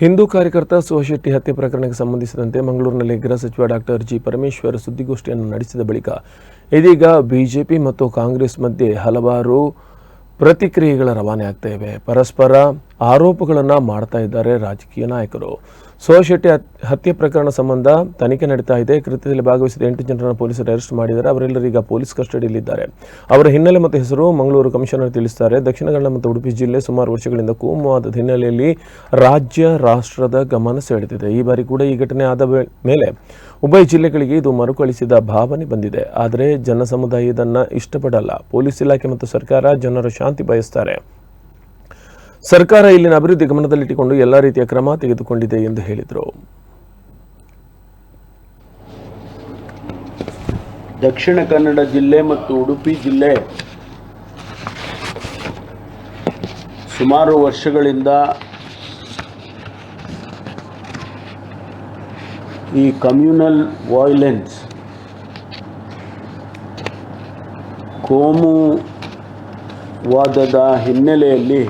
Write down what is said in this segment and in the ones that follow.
ಹಿಂದೂ ಕಾರ್ಯಕರ್ತ ಸುಹಶೆಟ್ಟಿ ಹತ್ಯೆ ಪ್ರಕರಣಕ್ಕೆ ಸಂಬಂಧಿಸಿದಂತೆ ಮಂಗಳೂರಿನಲ್ಲಿ ಗೃಹ ಸಚಿವ ಡಾಕ್ಟರ್ ಜಿ ಪರಮೇಶ್ವರ್ ಸುದ್ದಿಗೋಷ್ಠಿಯನ್ನು ನಡೆಸಿದ ಬಳಿಕ ಇದೀಗ ಬಿಜೆಪಿ ಮತ್ತು ಕಾಂಗ್ರೆಸ್ ಮಧ್ಯೆ ಹಲವಾರು ಪ್ರತಿಕ್ರಿಯೆಗಳ ರವಾನೆ ಆಗ್ತಾ ಇವೆ. ಪರಸ್ಪರ ಆರೋಪಗಳನ್ನು ಮಾಡ್ತಾ ಇದ್ದಾರೆ ರಾಜಕೀಯ ನಾಯಕರು. ಸೋಶೆಟ್ಟಿ ಹತ್- ಹತ್ಯೆ ಪ್ರಕರಣ ಸಂಬಂಧ ತನಿಖೆ ನಡೀತಾ ಇದೆ. ಕೃತ್ಯದಲ್ಲಿ ಭಾಗವಹಿಸಿದ ಎಂಟು ಜನರನ್ನು ಪೊಲೀಸರು ಅರೆಸ್ಟ್ ಮಾಡಿದ್ದಾರೆ. ಅವರೆಲ್ಲರೂ ಈಗ ಪೊಲೀಸ್ ಕಸ್ಟಡಿಯಲ್ಲಿದ್ದಾರೆ. ಅವರ ಹಿನ್ನೆಲೆ ಮತ್ತು ಹೆಸರು ಮಂಗಳೂರು ಕಮಿಷನರ್ ತಿಳಿಸಿದ್ದಾರೆ ದಕ್ಷಿಣ ಕನ್ನಡ ಮತ್ತು ಉಡುಪಿ ಜಿಲ್ಲೆ ಸುಮಾರು ವರ್ಷಗಳಿಂದ ಕೋಮುವಾದದ ಹಿನ್ನೆಲೆಯಲ್ಲಿ ರಾಜ್ಯ, ರಾಷ್ಟ್ರದ ಗಮನ ಸೆಳೆದಿದೆ. ಈ ಬಾರಿ ಕೂಡ ಈ ಘಟನೆ ಆದ ಮೇಲೆ ಉಭಯ ಜಿಲ್ಲೆಗಳಿಗೆ ಇದು ಮರುಕಳಿಸಿದ ಭಾವನೆ ಬಂದಿದೆ. ಆದರೆ ಜನ ಸಮುದಾಯ ಇದನ್ನು ಇಷ್ಟಪಡಲ್ಲ. ಪೊಲೀಸ್ ಇಲಾಖೆ ಮತ್ತು ಸರ್ಕಾರ ಜನರ ಶಾಂತಿ ಬಯಸ್ತಾರೆ. ಸರ್ಕಾರ ಇಲ್ಲಿನ ಅಭಿವೃದ್ಧಿ ಗಮನದಲ್ಲಿಟ್ಟುಕೊಂಡು ಎಲ್ಲ ರೀತಿಯ ಕ್ರಮ ತೆಗೆದುಕೊಂಡಿದೆ ಎಂದು ಹೇಳಿದರು. ದಕ್ಷಿಣ ಕನ್ನಡ ಜಿಲ್ಲೆ ಮತ್ತು ಉಡುಪಿ ಜಿಲ್ಲೆ ಸುಮಾರು ವರ್ಷಗಳಿಂದ ಈ ಕಮ್ಯುನಲ್ ವಾಯ್ಲೆನ್ಸ್ ಕೋಮುವಾದದ ಹಿನ್ನೆಲೆಯಲ್ಲಿ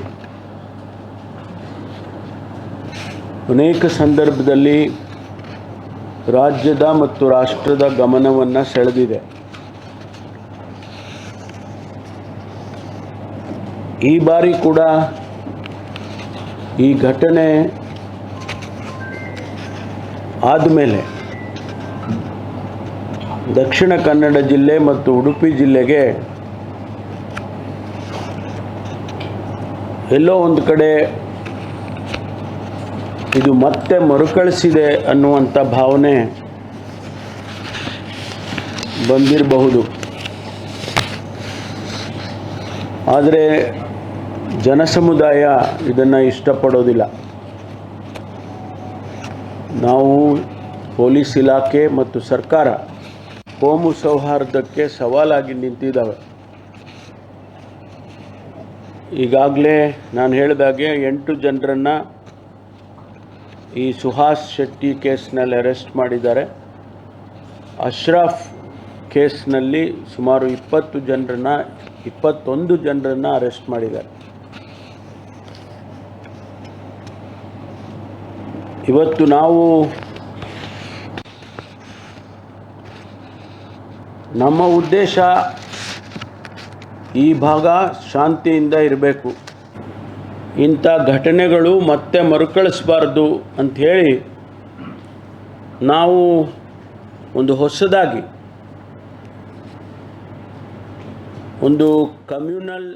ಅನೇಕ ಸಂದರ್ಭದಲ್ಲಿ ರಾಜ್ಯದ ಮತ್ತು ರಾಷ್ಟ್ರದ ಗಮನವನ್ನು ಸೆಳೆದಿದೆ. ಈ ಬಾರಿ ಕೂಡ ಈ ಘಟನೆ ಆದಮೇಲೆ ದಕ್ಷಿಣ ಕನ್ನಡ ಜಿಲ್ಲೆ ಮತ್ತು ಉಡುಪಿ ಜಿಲ್ಲೆಗೆ ಎಲ್ಲೋ ಒಂದು ಕಡೆ ಇದು ಮತ್ತೆ ಮರುಕಳಿಸಿದೆ ಅನ್ನುವಂಥ ಭಾವನೆ ಬಂದಿರಬಹುದು. ಆದರೆ ಜನಸಮುದಾಯ ಇದನ್ನು ಇಷ್ಟಪಡೋದಿಲ್ಲ. ನಾವು ಪೊಲೀಸ್ ಇಲಾಖೆ ಮತ್ತು ಸರ್ಕಾರ ಕೋಮು ಸೌಹಾರ್ದಕ್ಕೆ ಸವಾಲಾಗಿ ನಿಂತಿದ್ದಾವೆ. ಈಗಾಗಲೇ ನಾನು ಹೇಳಿದಾಗೆ ಎಂಟು ಜನರನ್ನು ಈ ಸುಹಾಸ್ ಶೆಟ್ಟಿ ಕೇಸ್ನಲ್ಲಿ ಅರೆಸ್ಟ್ ಮಾಡಿದ್ದಾರೆ. ಅಶ್ರಫ್ ಕೇಸ್ನಲ್ಲಿ ಸುಮಾರು ಇಪ್ಪತ್ತು ಜನರನ್ನ, ಇಪ್ಪತ್ತೊಂದು ಜನರನ್ನ ಅರೆಸ್ಟ್ ಮಾಡಿದ್ದಾರೆ. ಇವತ್ತು ನಾವು ನಮ್ಮ ಉದ್ದೇಶ ಈ ಭಾಗ ಶಾಂತಿಯಿಂದ ಇರಬೇಕು. ಇಂಥ ಘಟನೆಗಳು ಮತ್ತೆ ಮರುಕಳಿಸಬಾರ್ದು ಅಂಥೇಳಿ ನಾವು ಒಂದು ಹೊಸದಾಗಿ ಒಂದು ಕಮ್ಯುನಲ್